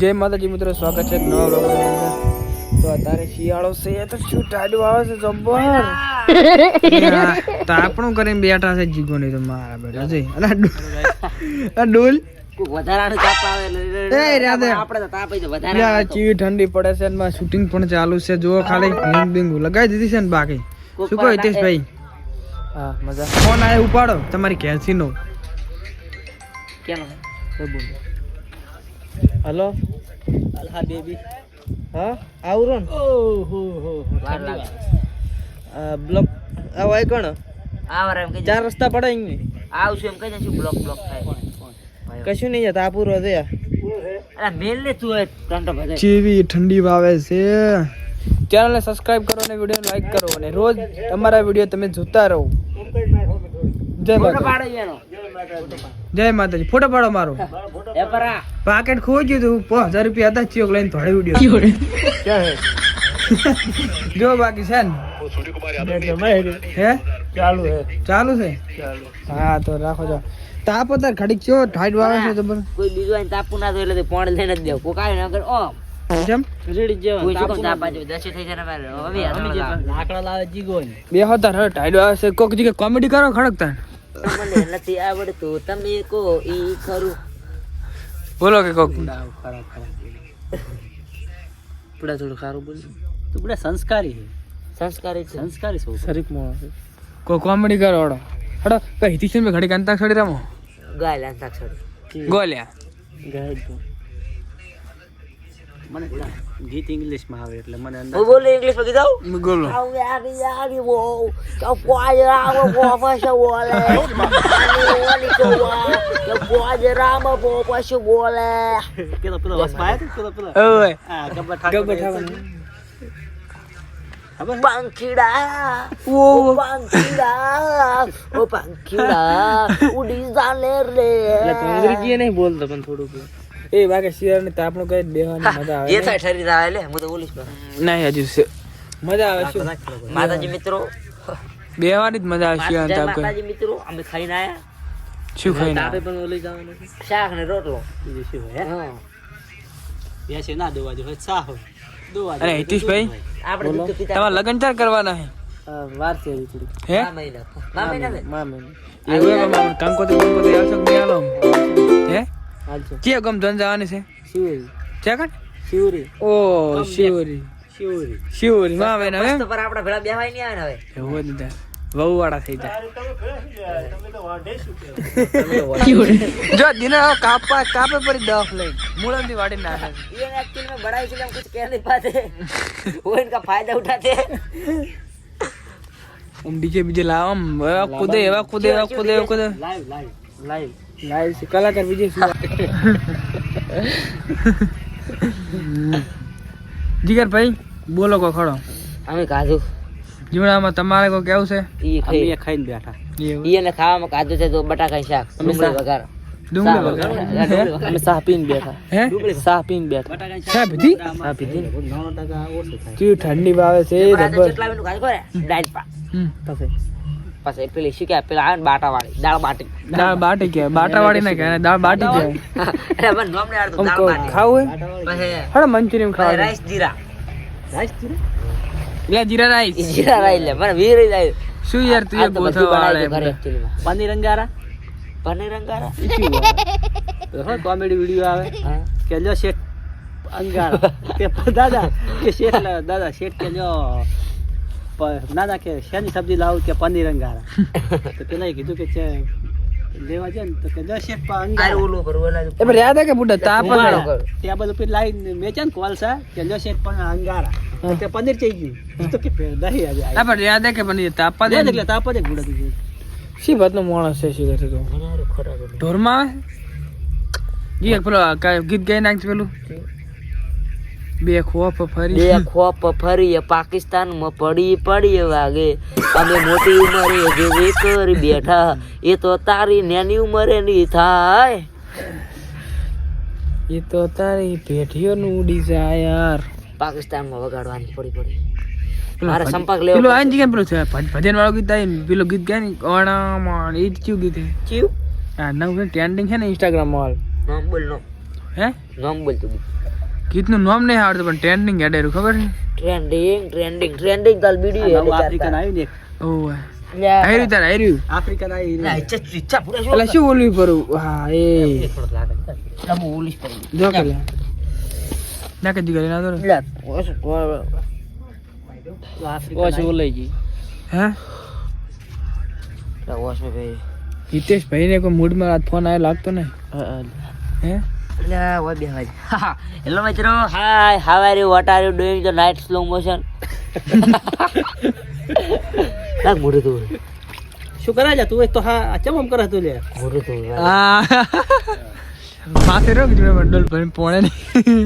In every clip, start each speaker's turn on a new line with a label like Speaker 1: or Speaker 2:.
Speaker 1: જય માતાજી મિત્રો સ્વાગત છે નવા અંદર તો અત્યારે શિયાળો છે તો શું ટાડું આવે છે જબ્બર. તો આપણું કરીને બેઠા છે જીગો નહીં તો મારા બેઠા છે અલા ડોલ. ઠંડી પડે છે એમાં શૂટિંગ પણ ચાલુ છે. જો ખાલી લગાવી દીધી છે ને બાકી. શું કહો હિતેશભાઈ? હા મજા. ફોન આવે ઉપાડો. તમારી કેસી નો
Speaker 2: કેમ
Speaker 1: હલો.
Speaker 2: અલ્હા બેબી.
Speaker 1: હા? આવરો ને
Speaker 2: ઓહો હો વાર લાગે.
Speaker 1: બ્લોક આવો કોણ?
Speaker 2: આવર એમ કે
Speaker 1: ચાર રસ્તા પડે અહીં
Speaker 2: આવશું એમ કહી દે બ્લોક બ્લોક થાય.
Speaker 1: કશું નહીં જતા આપુરો છે.
Speaker 2: અરે મેલ ને તું કંટો બધે
Speaker 1: ચેવી ઠંડી વાવે છે. ચેનલને સબસ્ક્રાઇબ કરો અને વીડિયો લાઈક કરો અને રોજ તમારા વીડિયો તમે જોતા રહો. જય
Speaker 2: ફોટો પાડો
Speaker 1: જય માતાજી. ફોટો પાડો મારો.
Speaker 2: પરા
Speaker 1: પાકેટ ખોઈ ગયું તું. પાંચ હજાર રૂપિયા હતા ચોક લઈને થોડે ઉડ્યો. જો બાકી છે ને. હે? ચાલુ છે ચાલુ છે? હા તો રાખો છો તાપ અત્યારે ઘડીક ચો ઠાઈટ વાવે છે જબર
Speaker 2: કોઈ બીજું આઈને તાપું ના તો એટલે પોણ લઈને જ દેવ. કોક ન નગર ઓ
Speaker 1: કેમ?
Speaker 2: કોઈ શું કામ તાપ આજે દસે થઈ જાય ને મારે હવે લાકડા લાવે જીગો
Speaker 1: બે હતા ઠાઈટ વાળા છે. કોક જગ્યાએ કોમેડી કરો ખડકતા.
Speaker 2: મને નથી આવડતું. તમે કો ઈ ખરું.
Speaker 1: બોલો કે કોક.
Speaker 2: પડા થોડું ખારું બોલ.
Speaker 3: તું બધા સંસ્કારી છે.
Speaker 2: સંસ્કારી છે.
Speaker 3: સંસ્કારી છો.
Speaker 1: શરીફ મો કો કોમેડી કરો હડો હડો કઈ હિતિશન મે ઘડી કાંતા છડી રમો?
Speaker 2: ગાય લાંતાક્ષરી.
Speaker 1: ગોલ્યા.
Speaker 3: મને ગીત ઇંગ્લિશમાં આવે એટલે મને અંદર
Speaker 2: બોલે ઇંગ્લિશમાં કીધું
Speaker 1: ગોલો
Speaker 2: Awe ari ari wo, kau kuaja rama wo pasha wole. Ani wali kau kau kuaja rama wo pasha wole.
Speaker 3: પેલો પેલો વસમાં આવ્યો પેલો પેલો
Speaker 1: ઓય
Speaker 3: હા ગબ્બર ઠાકોર
Speaker 1: ગબ્બર ઠાકોર. ઓ
Speaker 2: oh oh.
Speaker 1: અંગ્રેજી નહીં બોલતો પણ થોડું એ વાગે શિયાળાની તાપણું કઈ બેહવાની મજા આવે
Speaker 2: એ થાય ઠરી આવે લે હું તો બોલીશ
Speaker 1: નહીં હજુ મજા આવે શું?
Speaker 2: માતાજી મિત્રો.
Speaker 1: બેહવાની જ મજા આવે
Speaker 2: શિયાળાની
Speaker 1: તાપ
Speaker 2: માતાજી મિત્રો અમે ખાઈને આયા.
Speaker 1: શું ખાઈને
Speaker 3: તાપે પણ ઓલી જવાનું
Speaker 2: શાક ને રોટલો.
Speaker 3: બીજું શું હે? બેસે ના દોવા જો શાહ દોવા
Speaker 1: અરે હિતેશભાઈ
Speaker 2: આપણે
Speaker 1: તમારા લગન ચાર કરવાના હે
Speaker 3: વાર છે
Speaker 1: હે?
Speaker 2: મા મહિના. મા મહિના
Speaker 1: એવું કામ કોતે કોતે આવશો નહીં આલો? હે
Speaker 3: હાલશે
Speaker 1: ચે ગમ ધન જવાની છે
Speaker 3: શિવરી
Speaker 1: છે કણ
Speaker 3: શિવરી
Speaker 1: ઓ શિવરી
Speaker 3: શિવરી
Speaker 1: શિવરી માં આવે ને હવે
Speaker 2: મસ્ત પર આપણા ભેળા બેહવાય નહીં આવે ને હવે
Speaker 1: એવું જ ને વહુ વાળા થઈ જાય જો દિને કાપા કાપે પડી દફ લઈ મૂળમથી વાડી નાખે
Speaker 2: ये एक्चुअली में बड़ा इसलिए हम कुछ कह नहीं पाते वो इनका फायदा उठाते
Speaker 1: આમ ડીજે બીજે લાવ આમ એવા કૂદે એવા કૂદે એવા કૂદે એવા કૂદે
Speaker 3: લાઈવ લાઈવ
Speaker 1: લાઈવ છે. કલાકાર વિજય જીગર ભાઈ બોલો કો ખડો.
Speaker 2: અમે કાજુ.
Speaker 1: જીવડામાં તમારે કો કેવું છે?
Speaker 2: ઈ ખાઈ
Speaker 3: ખાઈને બેઠા.
Speaker 1: ઈને
Speaker 2: ઈ એને ખાવામાં કાજુ છે તો બટાકા શાક ડુંગળી વઘાર.
Speaker 1: ડુંગળી
Speaker 2: વઘાર.
Speaker 1: અમે સાહ પીને બેઠા. હે? સાહ પીને બેઠા.
Speaker 3: બટાકા
Speaker 1: સાહ પીધી?
Speaker 2: હા, પીધી?
Speaker 3: 9 ટકા ઓછું થાય
Speaker 1: કી ઠંડી વાવે છે
Speaker 2: બટાકા
Speaker 1: જબર.
Speaker 2: જેટલા એનું ખાધું ખરે દાળ પા
Speaker 1: હમ પછી?
Speaker 2: પછી પેલી શું કે પેલા આવે ને બાટા દાળ બાટી.
Speaker 1: દાળ બાટી કે બાટાવાળી ના કે દાળ બાટી કે?
Speaker 2: એટલે મને નામ ને આવડતું, દાળ બાટી.
Speaker 1: ખાવું હે હડો મંચુરિયન
Speaker 2: પછી રાઈસ જીરા.
Speaker 3: રાઈસ જીરા?
Speaker 1: લે જીરા રાઈસ
Speaker 2: જીરા રાઈસ લે મને વીર રાઈસ
Speaker 1: શું યાર તું એ ગોથા વાળા.
Speaker 3: પનીર અંગારા
Speaker 2: પનીર અંગારા
Speaker 3: કોમેડી વીડિયો આવે. કે લ્યો શેઠ અંગારા. કે દાદા કે શેઠ દાદા શેઠ કે લ્યો પ- ના ના કે શેની સબ્જી લાવું કે પનીર અંગારા? તો પેલા કીધું કે છે લેવા જાય ને તો કે
Speaker 2: ઓલા
Speaker 1: પણ યાદ કે બુડા તાપ.
Speaker 3: ટેબલ ઉપર મેચા ને કોલસા કે શેઠ પણ અંગારા. તે પનીર ચઈ ગયું. તો કે દહી આજે
Speaker 1: આ પણ યાદ કે પનીર? તાપા દે
Speaker 3: દે એટલે તાપ જ ગુડા દીધું.
Speaker 1: શી વાતનો માણસ છે શી કરે તો? ઢોરમાં જી પેલો કાંઈ ગીત ગાઈ નાખ પેલું? બે ખોપ ફરી.
Speaker 2: બે ખોપ ફરી પાકિસ્તાનમાં પડી પડી વાગે. અમે મોટી ઉંમરે જેવી કરી બેઠા એ તો તારી નાની ઉંમરે ની થાય.
Speaker 1: એ તો તારી પેઢીઓ નું ઉડી જાય યાર.
Speaker 2: પાકિસ્તાનમાં વગાડવાની પડી પડી મારે સંપર્ક લેવો
Speaker 1: પેલો જગ્યાએ પેલું છે? ભજન વાળો ગીત આવીને પેલું ગીત ગાય ને ઓણામાં એ જ કયું ગીત?
Speaker 2: ચીવ
Speaker 1: આ નવું ટ્રેન્ડિંગ છે ને ઇન્સ્ટાગ્રામમાં
Speaker 2: હા બોલ નો
Speaker 1: હે?
Speaker 2: નામ બોલ તું.
Speaker 1: ગીતનું નામ નહીં આવડતું પણ ટ્રેન્ડિંગ હેડેરું ખબર છે?
Speaker 2: ટ્રેન્ડિંગ ટ્રેન્ડિંગ ટ્રેન્ડિંગ કાલ બીડી
Speaker 3: નવું આફ્રિકન આવ્યું ને
Speaker 1: ઓય આયરું તાર આયરું
Speaker 3: આફ્રિકન
Speaker 2: પૂરા
Speaker 1: એટલે શું હા એ. જો કે ના કે દીકરી ના તો રે.
Speaker 3: આફ્રિકન
Speaker 1: હે? હિતેશ ભાઈ. ને કોઈ મૂડમાં ફોન આવ્યો લાગતો ને હે?
Speaker 2: હેલો મિત્રો. Hi how are you what are you doing the night slow motion લાગ મોઢું તું.
Speaker 3: શું કરે છે તું તો હા ચમ આમ કરે તું લે
Speaker 2: મોઢું તું.
Speaker 1: માથે રોક જો મંડળ ભરીને પોણે નહીં?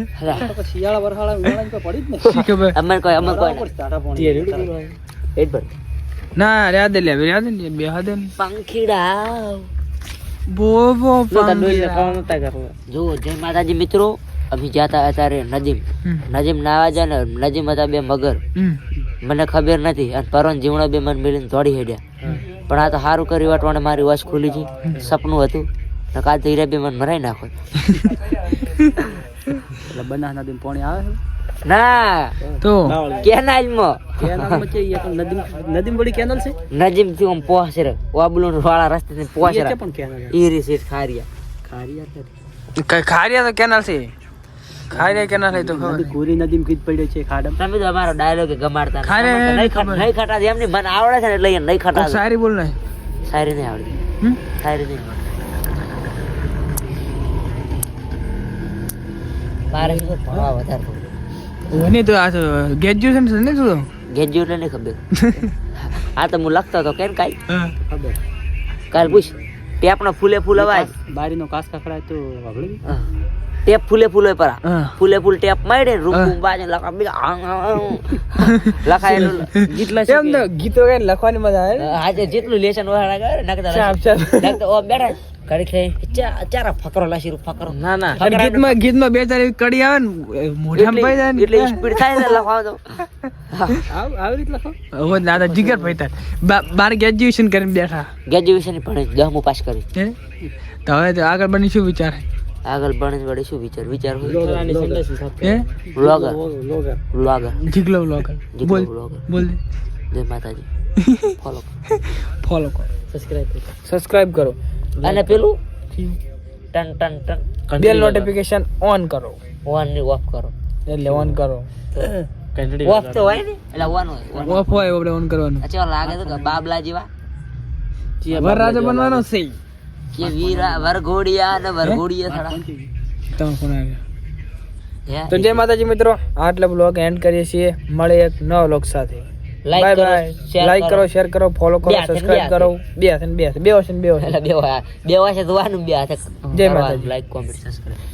Speaker 3: શિયાળા વરસાળા ઉનાળા તો પડી જ ને
Speaker 1: ખબર
Speaker 2: અમને કોઈ પર
Speaker 1: ના. યાદ લે યાદ ને બે ને.
Speaker 2: પંખીડા
Speaker 1: બો બો
Speaker 3: તો તાર ડોહીને
Speaker 1: પાંદડા.
Speaker 3: ખાવા નતા કરવા.
Speaker 2: જો જય માતાજી મિત્રો અમે જાતા અત્યારે નજીમ. નજીમ નાવા જાય ને નજીમ હતા બે મગર. મને ખબર નથી અને પરોન જીવણો બે મને મિલીને દોડી હેડ્યા. પણ આ તો સારું કરી વાટવાને મારી વશ ખુલી છે સપનું હતું. ને કાલ તો હીરા બે મને મરાઈ નાખો.
Speaker 3: એટલે બનાસ નદીમ પોણી આવે છે?
Speaker 2: ના.
Speaker 1: તો?
Speaker 2: કેનાલમાં.
Speaker 3: કેનાલમાં છે નદીમ નદીમ વળી કેનાલ છે?
Speaker 2: નજીમથી આમ પહોંચે રે. વાબલું વાળા રસ્તે થી પહોંચે રે.
Speaker 3: પણ કેનાલ
Speaker 2: ઈ સીટ ખારિયા.
Speaker 3: ખારી યાર
Speaker 1: ખારિયા તો કેનાલ છે? ખારિયા કેનાલ છે તો ખબર
Speaker 3: નદી ઘોરી કીધ પડ્યો છે ખાડમ.
Speaker 2: તમે તો અમારો ડાયલોગ ગમાડતા.
Speaker 1: ખારે
Speaker 2: નહીં
Speaker 1: ખબર.
Speaker 2: નહીં એમની મને આવડે છે ને એટલે નહીં
Speaker 1: તો સારી બોલ ને.
Speaker 2: સારી નહીં આવડતી. સારી નહીં આવડતી. મારે ભણવા વધારે.
Speaker 1: ઓની તો આ તો ગ્રેજ્યુએશન છે ને તું?
Speaker 2: ગ્રેજ્યુએટ નહીં ખબર. આ તો હું લખતો હતો કેમ
Speaker 1: કાઈ?
Speaker 3: ખબર.
Speaker 2: કાલ પૂછ ટેપનો ફૂલે ફૂલ અવાજ.
Speaker 3: બારીનો કાસ કકડાય તો.
Speaker 2: ટેપ ફૂલે ફૂલે પરા. ફૂલે ફૂલ ટેપ મારે રૂમ રૂમ બાજે લખા બીજા. લખાયેલું જેટલા
Speaker 1: એમ તો ગીતો ગાઈને લખવાની મજા આવે
Speaker 2: આજે જેટલું લેશન વાળા કરે નાખતા
Speaker 1: ચાપ ચાપ
Speaker 2: નાખતા ઓ બેઠા કડી ખાઈ ચા ચારા ફકરો લાશી ફકરો.
Speaker 3: ના ના.
Speaker 1: માં ગીતમાં ગીતમાં બે ચાર કડી આવે ને મોઢામાં પડી જાય
Speaker 2: એટલે સ્પીડ થાય ને લખાવ તો.
Speaker 3: આવ આવી રીત લખો.
Speaker 1: હવે દાદા જીગર ભાઈ બાર ગ્રેજ્યુએશન કરીને બેઠા.
Speaker 2: ગ્રેજ્યુએશન ભણે દસમું પાસ કરી.
Speaker 1: તો હવે તો આગળ બની શું વિચાર.
Speaker 2: આગળ ભણે વડે શું વિચાર? વિચાર બ્લોગર
Speaker 3: લોગર
Speaker 1: જીગલો
Speaker 2: બ્લોગર
Speaker 1: બોલ. બોલ.
Speaker 2: જય માતાજી. ફોલો
Speaker 1: ફોલો કરો.
Speaker 3: સબસ્ક્રાઇબ કરો.
Speaker 1: સબસ્ક્રાઇબ કરો.
Speaker 2: અને પેલું? ટન ટન ટન.
Speaker 1: બેલ નોટિફિકેશન ઓન કરો.
Speaker 2: ઓન ને ઓફ કરો.
Speaker 1: એટલે ઓન કરો.
Speaker 2: ઓફ તો હોય ને? એટલે ઓન હોય
Speaker 1: ઓફ હોય આપણે ઓન કરવાનું.
Speaker 2: અચ્છા લાગે તો કે બાબલા જેવા?
Speaker 1: વરરાજા બનવાનો છે.
Speaker 2: કે વીરા વરઘોડિયા ને વરઘોડિયા થોડા
Speaker 1: તમે કોણ આવ્યા? તો જય માતાજી મિત્રો આટલે બ્લોગ એન્ડ કરીએ છીએ. મળે એક નવ લોક સાથે. લાઈક
Speaker 2: કરો,
Speaker 1: લાઈક કરો. શેર કરો ફોલો કરો
Speaker 2: હાથે
Speaker 1: સબસ્ક્રાઇબ કરો. બે હાથે ને બે હાથે. બે હાથે બે હાથે.
Speaker 2: બે વા- જોવાનું બે હાથે
Speaker 1: જય માતાજી.
Speaker 2: Like comment subscribe